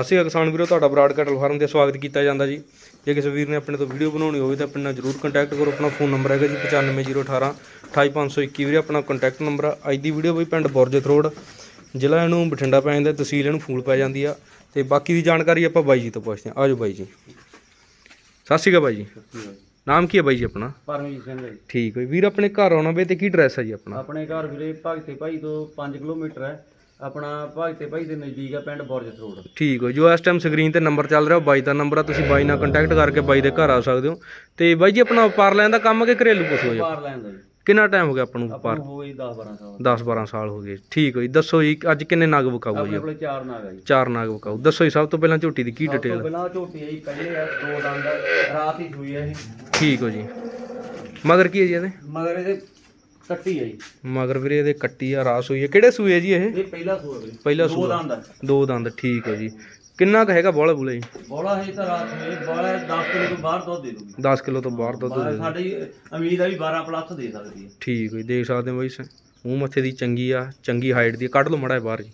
ਅਸੀਂ ਕਿਸਾਨ ਵੀਰੋ ਤੁਹਾਡਾ ਬਰਾਡ ਕੈਟਲ ਫਾਰਮ ਤੇ ਸਵਾਗਤ ਕੀਤਾ ਜਾਂਦਾ ਜੀ। ਜੇ ਕਿਸੇ ਵੀਰ ਨੇ ਆਪਣੇ ਤੋਂ ਵੀਡੀਓ ਬਣਾਉਣੀ ਹੋਵੇ ਤਾਂ ਆਪਣੇ ਨਾਲ ਜਰੂਰ ਕੰਟੈਕਟ ਕਰੋ। ਆਪਣਾ ਫੋਨ ਨੰਬਰ ਹੈਗਾ ਜੀ 95018 28521 ਵੀਰੇ ਆਪਣਾ ਕੰਟੈਕਟ ਨੰਬਰ ਆ। ਅੱਜ ਦੀ ਵੀਡੀਓ ਬਈ ਪਿੰਡ ਬੋਰਜਤ ਰੋਡ ਜ਼ਿਲ੍ਹਾ ਇਹਨੂੰ ਬਠਿੰਡਾ ਪੈ ਜਾਂਦਾ ਤਹਿਸੀਲ ਇਹਨੂੰ ਫੂਲ ਪੈ ਜਾਂਦੀ ਆ। ਤੇ ਬਾਕੀ ਦੀ ਜਾਣਕਾਰੀ ਆਪਾਂ ਬਾਈ ਜੀ ਤੋਂ ਪੁੱਛਦੇ ਹਾਂ। ਆਜੋ ਬਾਈ ਜੀ। ਸਤਿ ਸ਼੍ਰੀ ਅਕਾਲ ਬਾਈ ਜੀ। ਨਾਮ ਕੀ ਹੈ ਬਾਈ ਜੀ ਆਪਣਾ? ਪਰਮਜੀਤ ਸਿੰਘ ਹੈ ਜੀ। ਠੀਕ ਹੈ। ਵੀਰ ਆਪਣੇ ਘਰ ਆਉਣਾ ਵੇ ਤੇ ਕੀ ਐਡਰੈਸ ਹੈ ਜੀ ਆਪਣਾ? ਆਪਣੇ ਘਰ ਵੀਰੇ ਭਗਤੇ ਭਾਈ ਤੋਂ 5 ਕਿਲੋਮੀਟਰ ਹੈ। ਆਪਣਾ ਭਗਤੇ ਭਾਈ ਦੇ ਨਜ਼ਦੀਕ ਹੈ ਪਿੰਡ ਬੋਰਜਤ ਰੋਡ। ਠੀਕ ਹੈ ਜੋ ਇਸ ਟਾਈਮ ਸਕਰੀਨ ਤੇ ਨੰਬਰ ਚੱਲ ਰਿਹਾ ਉਹ ਬਾਈ ਦਾ ਨੰਬਰ ਆ ਤੁਸੀਂ ਬਾਈ ਨਾਲ ਕੰਟੈਕਟ ਕਰਕੇ ਬਾਈ ਦੇ ਘਰ ਆ ਸਕਦੇ ਹੋ। ਤੇ ਬਾਈ ਜੀ ਆਪਣਾ ਵਪਾਰ ਲੈਣ ਦਾ ਕੰਮ ਕਿ ਘਰੇਲੂ ਪਸ਼ੂ ਹੈ ਜੀ? ਪਾਰ ਲੈਣ ਦਾ ਜੀ। ਕਿੰਨਾ ਟਾਈਮ ਹੋ ਗਿਆ ਆਪਾਂ ਨੂੰ ਆਪਾਂ ਵਪਾਰ ਨੂੰ ਹੋ ਗਈ 10 12 ਸਾਲ। 10 12 ਸਾਲ ਹੋ ਗਏ। ਠੀਕ ਹੈ ਜੀ ਦੱਸੋ ਜੀ ਅੱਜ ਕਿੰਨੇ ਨਗ ਵਿਕਾਊ ਜੀ? ਆਪਣੇ ਕੋਲੇ ਚਾਰ ਨਾਗ ਆ ਜੀ। ਚਾਰ ਨਗ ਵਿਕਾਊ। ਦੱਸੋ ਜੀ ਸਭ ਤੋਂ ਪਹਿਲਾਂ ਝੋਟੀ ਦੀ ਕੀ ਸਭ ਤੋਂ ਡਿਟੇਲ ਪਹਿਲਾਂ ਝੋਟੀ ਜੀ ਪਹਿਲੇ ਆ ਦੋ ਦੰਦ ਰਾਤ ਹੀ ਸੂਈ ਹੈ ਇਹ ਠੀਕ ਹੋ ਜੀ। ਮਗਰ ਕੀ ਹੈ ਜੀ ਇਹਦੇ? ਮਗਰ ਇਹਦੇ ਕੱਟੀ ਹੈ ਜੀ ਮਗਰ ਵੀਰੇ ਇਹਦੇ ਕੱਟੀ ਆ ਰਾਸ ਹੋਈ ਹੈ। ਕਿਹੜੇ ਸੂਏ ਜੀ ਇਹ? ਇਹ ਪਹਿਲਾ ਸੂਆ ਵੀਰੇ। ਪਹਿਲਾ ਦੋ ਸੂਆ। ਦੰਦ ਦੋ ਦੰਦ ਠੀਕ ਹੈ ਜੀ। ਕਿੰਨਾ ਕੁ ਹੈਗਾ ਬੋਲਾ ਬੁਲਾ ਜੀ? ਬੋਲਾ ਹੈ ਤਾਂ ਰਾਤ ਸੂਈ ਬੋਲਾ 10 ਕਿਲੋ ਤੋਂ ਬਾਹਰ ਦੁੱਧ ਦੇ ਦੂਗੀ 10 ਕਿਲੋ ਤੋਂ ਬਾਹਰ ਦੁੱਧ ਦੇ ਸਾਡੀ ਉਮੀਦ ਹੈ ਵੀ 12 ਪਲੱਸ ਦੇ ਸਕਦੀ ਹੈ। ਠੀਕ ਹੈ ਜੀ, ਦੇਖ ਸਕਦੇ ਹੋ ਬਾਈ ਸ- ਮੂੰਹ ਮੱਥੇ ਦੀ ਚੰਗੀ ਆ ਚੰਗੀ ਹਾਈਟ ਦੀ ਆ। ਕੱਢ ਲਓ ਮੜਾ ਬਾਹਰ ਜੀ।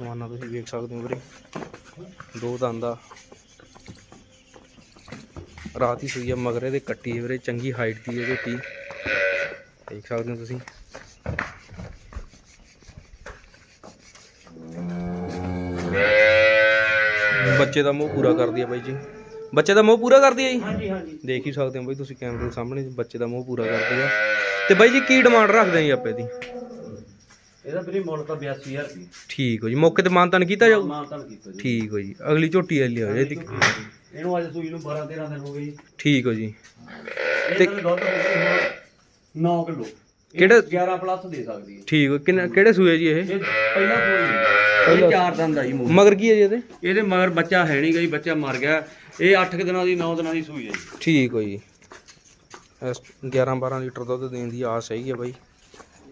ਮਾਨਾ ਤੁਸੀਂ ਵੇਖ ਸਕਦੇ ਹੋ ਵੀਰੇ। ਦੋ ਦੰਦ ਰਾਤ ਹੀ ਸੂਈ ਆ ਮਗਰ ਇਹਦੇ ਕੱਟੀ ਵੀਰੇ ਚੰਗੀ ਹਾਈਟ ਦੀ ਇਹਦੇ ਟੀ। ਦੇਖ ਸਕਦੇ ਹੋ ਤੁਸੀਂ। ਬੱਚੇ ਦਾ ਮੂੰਹ ਪੂਰਾ ਕਰਦੀ ਆ ਬਾਈ ਜੀ। ਬੱਚੇ ਦਾ ਮੂੰਹ ਪੂਰਾ ਕਰਦੀ ਆ ਜੀ? ਹਾਂਜੀ ਹਾਂਜੀ। ਦੇਖ ਹੀ ਸਕਦੇ ਹੋ ਬਾਈ ਤੁਸੀਂ ਕੈਮਰੇ ਦੇ ਸਾਹਮਣੇ ਬੱਚੇ ਦਾ ਮੂੰਹ ਪੂਰਾ ਕਰਦੀ ਆ। ਤੇ ਬਾਈ ਜੀ ਕੀ ਡਿਮਾਂਡ ਰੱਖਦੇ ਆ ਜੀ ਆਪੇ ਦੀ? ਇਹਦਾ ਵੀਰੇ ਮੁੱਲ ਤਾਂ 82000 ਰੁਪਏ ਠੀਕ ਹੋ ਜੀ ਮੌਕੇ ਤੇ ਮਾਨਤਨ ਕੀਤਾ ਜਾਊ? ਮਾਨਤਨ ਕੀਤਾ ਜੀ। ਠੀਕ ਹੋ ਜੀ ਅਗਲੀ ਝੋਟੀ ਵਾਲੀ ਆ ਇਹਦੀ ਇਹਨੂੰ ਅੱਜ ਸੂਈ ਨੂੰ 12 13 ਦਿਨ ਹੋ ਗਏ ਜੀ। ਠੀਕ ਹੋ ਜੀ। ਤਾਂ ਦੁੱਧ ਹੋ ਗਈ 9 ਕਿਲੋ। ਕਿਹੜਾ? 11 ਪਲੱਸ ਦੇ ਸਕਦੀ ਹੈ। ਠੀਕ ਹੋ ਕਿੰਨੇ ਕਿਹੜੇ ਸੂਏ ਜੀ ਇਹ? ਇਹ ਪਹਿਲਾਂ ਕੋਈ ਇਹ ਚਾਰ ਦਿਨ ਦਾ ਜੀ ਮੂੰਹ। ਮਗਰ ਕੀ ਹੈ ਜੀ ਇਹਦੇ? ਇਹਦੇ ਮਗਰ ਬੱਚਾ ਹੈ ਨਹੀਂ ਗਈ ਬੱਚਾ ਮਰ ਗਿਆ। ਇਹ 8 ਦਿਨਾਂ ਦੀ 9 ਦਿਨਾਂ ਦੀ ਸੂਈ ਹੈ ਜੀ। ਠੀਕ ਹੋ ਜੀ। ਇਸ 11 12 ਲੀਟਰ ਦੁੱਧ ਦੇਣ ਦੀ ਆਸ ਹੈਗੀ ਆ ਬਾਈ।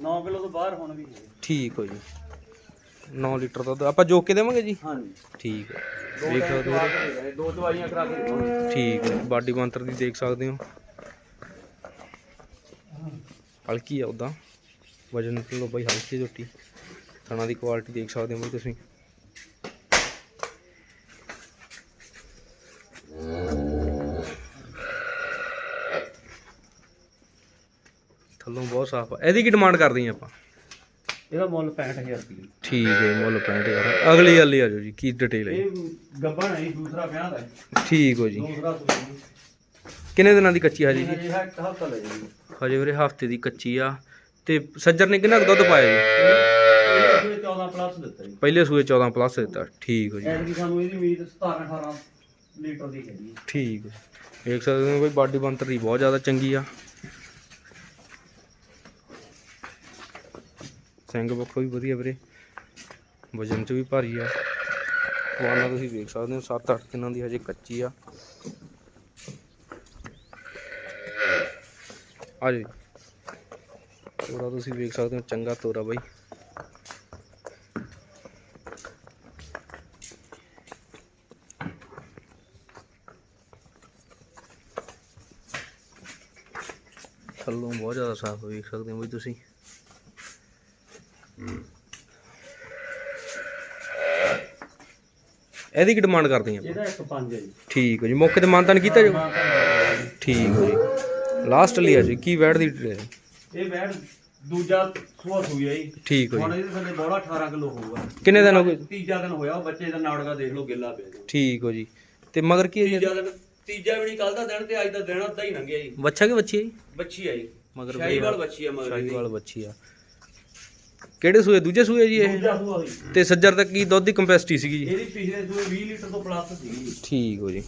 9 ਕਿਲੋ ਤੋਂ ਬਾਹਰ ਹੁਣ ਵੀ ਹੈ ਠੀਕ ਹੋ ਜੀ। 9 ਲੀਟਰ ਦੁੱਧ। ਆਪਾਂ ਜੋਕ ਕੇ ਦੇਵਾਂਗੇ ਜੀ? ਹਾਂਜੀ। ਠੀਕ ਹੈ। ਦੇਖ ਸਕਦੇ ਹੋ ਦੇ। ਦਵਾਈਆਂ ਕਰਾ ਕੇ। ਠੀਕ ਹੈ। ਬਾਡੀ ਬੰਤਰ ਦੀ ਦੇਖ ਸਕਦੇ ਹੋ। ਹਲਕੀ ਆ ਉਦਾਂ। ਵਜਨ ਲੋ ਬਾਈ ਹਲਕੀ ਝੋਟੀ ਥਣਾ ਦੀ ਕੁਆਲਿਟੀ ਦੇਖ ਸਕਦੇ ਹੋ ਬਾਈ ਤੁਸੀਂ ਥੱਲੋਂ ਬਹੁਤ ਸਾਫ਼ ਆ। ਇਹਦੀ ਕੀ ਡਿਮਾਂਡ ਕਰਦੇ ਆ ਆਪਾਂ? ਇਹਦਾ ਮੁੱਲ 65000 ਰੁਪਏ। ਠੀਕ ਹੈ ਮੁੱਲ 65000 ਅਗਲੀ ਗੱਲ ਹੀ ਆ ਜਾਓ ਜੀ ਕੀ ਡਿਟੇਲ ਹੈ ਜੀ? ਇਹ ਗੱਬਾ ਨਹੀਂ ਦੂਸਰਾ ਵਿਆਹ ਦਾ ਹੈ। ਠੀਕ ਹੋ ਜੀ। ਦੂਸਰਾ ਸੂਈ ਕਿੰਨੇ ਦਿਨਾਂ ਦੀ ਕੱਚੀ ਹਜੇ ਜੀ? ਇਹ ਹੈ ਇੱਕ ਹਫਤਾ ਲੈ ਜੀ। ਹਜੇ ਵੀਰੇ ਹਫ਼ਤੇ ਦੀ ਕੱਚੀ ਆ। ਤੇ ਸੱਜਰ ਨੇ ਕਿੰਨਾ ਕੁ ਦੁੱਧ ਪਾਇਆ ਜੀ? ਇਹ 14 ਪਲੱਸ ਦਿੱਤਾ ਜੀ। ਪਹਿਲੇ ਸੂਏ 14 ਪਲੱਸ ਦਿੱਤਾ। ਠੀਕ ਹੋ ਜੀ। ਐਤਕੀ ਸਾਨੂੰ ਇਹਦੀ ਉਮੀਦ 17 18 ਲੀਟਰ ਦੀ ਹੈਗੀ। ਹੈ ਠੀਕ ਹੈ ਦੇਖ ਸਕਦੇ ਹੋ ਬਈ ਬਾਡੀ ਬੰਤਰ ਦੀ ਬਹੁਤ ਜ਼ਿਆਦਾ ਚੰਗੀ ਆ। ਸਿੰਘ ਬੱਖੋ ਵੀ ਵਧੀਆ ਵੀਰੇ। ਵਜਨ ਚ ਵੀ ਭਾਰੀ ਆ। ਖਵਾਨਾ ਤੁਸੀਂ ਵੇਖ ਸਕਦੇ ਹੋ 7-8 ਦਿਨਾਂ ਦੀ ਹਜੇ ਕੱਚੀ ਆ। ਆ ਜੀ। ਤੋਰਾ ਤੁਸੀਂ ਵੇਖ ਸਕਦੇ ਹੋ, ਚੰਗਾ ਤੋਰਾ ਬਾਈ। ਥੱਲੋਂ ਬਹੁਤ ਜ਼ਿਆਦਾ ਸਾਫ਼ ਵੇਖ ਸਕਦੇ ਹੋ ਬਈ ਤੁਸੀਂ। ਇਹਦੀ ਕੀ ਡਿਮਾਂਡ ਕਰਦੇ ਆ ਇਹਦਾ 105 ਹੈ ਜੀ। ਠੀਕ ਹੋ ਜੀ ਮੌਕੇ ਤੇ ਮਾਨਤਾਨ ਕੀਤਾ ਜੋ? ਠੀਕ ਹੋ ਜੀ। ਲਾਸਟ ਲਈ ਆ ਜੀ ਕੀ ਵੈਟ ਦੀ? ਇਹ? ਬੈਡ ਦੂਜਾ ਸੂਆ ਸੂਈ ਹੈ ਜੀ। ਠੀਕ ਹੋ ਹੁਣ ਜੀ ਇਹਦੇ ਥੱਲੇ ਬੋਲਾ 18 ਕਿਲੋ ਹੋਊਗਾ। ਕਿੰਨੇ ਦਿਨ ਹੋ ਗਏ? ਤੀਜਾ ਦਿਨ ਹੋਇਆ ਉਹ ਬੱਚੇ ਦਾ ਨਾੜਗਾ ਦੇਖ ਲਓ ਗਿੱਲਾ ਪਿਆ ਜੀ। ਠੀਕ ਹੋ ਜੀ। ਤੇ ਮਗਰ ਕੀ ਹੈ ਜੀ ਤੀਜਾ ਦਿਨ ਤੀਜਾ ਵੀ ਨਹੀਂ ਕੱਲ ਦਾ ਦਿਨ ਤੇ ਅੱਜ ਦਾ ਦਿਨ ਅੱਧਾ ਹੀ ਲੰਘਿਆ ਜੀ। ਬੱਚਾ ਕਿ ਬੱਚੀ ਹੈ ਜੀ? ਬੱਚੀ ਆਈ ਮਗਰ ਸ਼ਾਹੀਵਾਲ ਬੱਚੀ ਆ। ਮਗਰ। ਸ਼ਾਹੀਵਾਲ ਬੱਚੀ ਆ। ਕਿਹੜੇ ਸੂਏ? ਦੂਜੇ ਸੂਏ ਜੀ ਇਹ? ਦੂਜਾ ਸੂਆ ਹੋਈ ਤੇ ਸੱਜਰ ਤੱਕ ਕੀ ਦੁੱਧ ਦੀ ਕੰਪੈਸਿਟੀ ਸੀਗੀ ਜੀ? ਇਹਦੀ ਪਿਛਲੇ ਸੂਏ 20 ਲੀਟਰ ਤੋਂ ਪਲੱਸ ਸੀ ਠੀਕ ਹੋ ਜੀ।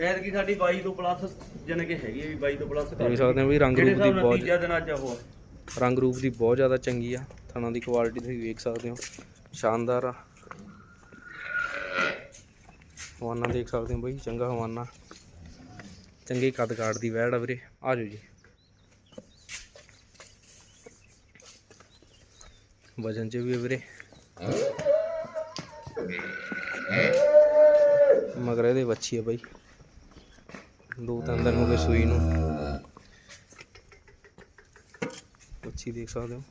ਐਤਕੀ ਸਾਡੀ 22 ਤੋਂ ਪਲੱਸ ਜਨ ਕੇ ਹੈਗੀ ਹੈ ਵੀ 22 ਤੋਂ ਪਲੱਸ ਦੇਖ ਸਕਦੇ ਹੋ ਵੀ ਰੰਗ ਰੂਪ ਦੀ ਬਹੁਤ ਤੀਜਾ ਦਿਨ ਅੱਜ ਉਹ। ਰੰਗ ਰੂਪ ਦੀ ਬਹੁਤ ਜ਼ਿਆਦਾ ਚੰਗੀ ਆ। ਥਣਾ ਦੀ ਕੁਆਲਿਟੀ ਤੁਸੀਂ ਵੇਖ ਸਕਦੇ ਹੋ। ਸ਼ਾਨਦਾਰ ਆ। ਹਵਾਨਾ ਦੇਖ ਸਕਦੇ ਹੋ ਬਈ ਚੰਗਾ ਹਵਾਨਾ। ਚੰਗੇ ਕੱਦ ਕਾਠ ਦੀ ਵੈੜ ਆ ਵੀਰੇ। ਆ ਜਾਓ ਜੀ। ਵਜਨ ਚ ਵੀ ਆ ਵੀਰੇ। ਮਗਰ ਇਹਦੇ ਵੱਛੀ ਆ ਬਾਈ। ਦੋ ਤਿੰਨ ਦਿਨ ਹੋ ਗਏ ਸੂਈ ਨੂੰ। ਵੱਛੀ ਦੇਖ ਸਕਦੇ ਹੋ।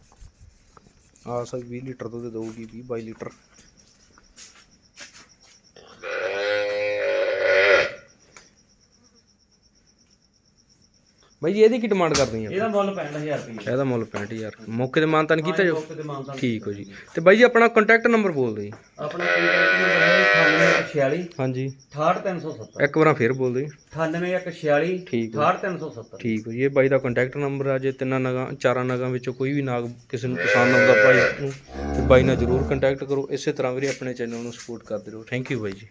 ਆ ਸਭ 20 ਲੀਟਰ ਦੁੱਧ ਦਊਗੀ 20 22 ਲੀਟਰ। ਬਾਈ ਜੀ ਇਹਦੀ ਕੀ ਡਿਮਾਂਡ ਕਰਦੇ ਆ? ਇਹਦਾ ਮੁੱਲ 65000 ਰੁਪਏ ਇਹਦਾ ਮੁੱਲ 65000 ਮੌਕੇ ਤੇ ਮਾਨਤਾਨ ਕੀਤਾ ਜੋ? ਮੌਕੇ ਤੇ ਮਾਨਤਾ ਠੀਕ ਹੋ ਜੀ। ਤੇ ਬਾਈ ਜੀ ਆਪਣਾ ਕੰਟੈਕਟ ਨੰਬਰ ਬੋਲ ਦਿਓ ਜੀ। ਆਪਣਾ ਕੰਟੈਕਟ ਨੰਬਰ ਹੈ 9846 ਹਾਂਜੀ 68370 ਇੱਕ ਵਾਰਾਂ ਫੇਰ ਬੋਲ ਦਿਓ ਜੀ। 9846 ਠੀਕ 68370 ਠੀਕ ਹੋ ਜੀ ਇਹ ਬਾਈ ਦਾ ਕੰਟੈਕਟ ਨੰਬਰ ਆ। ਜੇ ਤਿੰਨਾਂ ਨਗਾਂ ਚਾਰਾਂ ਨਗਾਂ ਵਿੱਚੋਂ ਕੋਈ ਵੀ ਨਾਗ ਕਿਸੇ ਨੂੰ ਪਸੰਦ ਆਉਂਦਾ ਭਾਈ ਨੂੰ ਤੇ ਬਾਈ ਨਾਲ ਜਰੂਰ ਕੰਟੈਕਟ ਕਰੋ। ਇਸੇ ਤਰ੍ਹਾਂ ਵੀਰੇ ਆਪਣੇ ਚੈਨਲ ਨੂੰ ਸਪੋਰਟ ਕਰਦੇ ਰਹੋ। ਥੈਂਕ ਯੂ ਬਾਈ ਜੀ।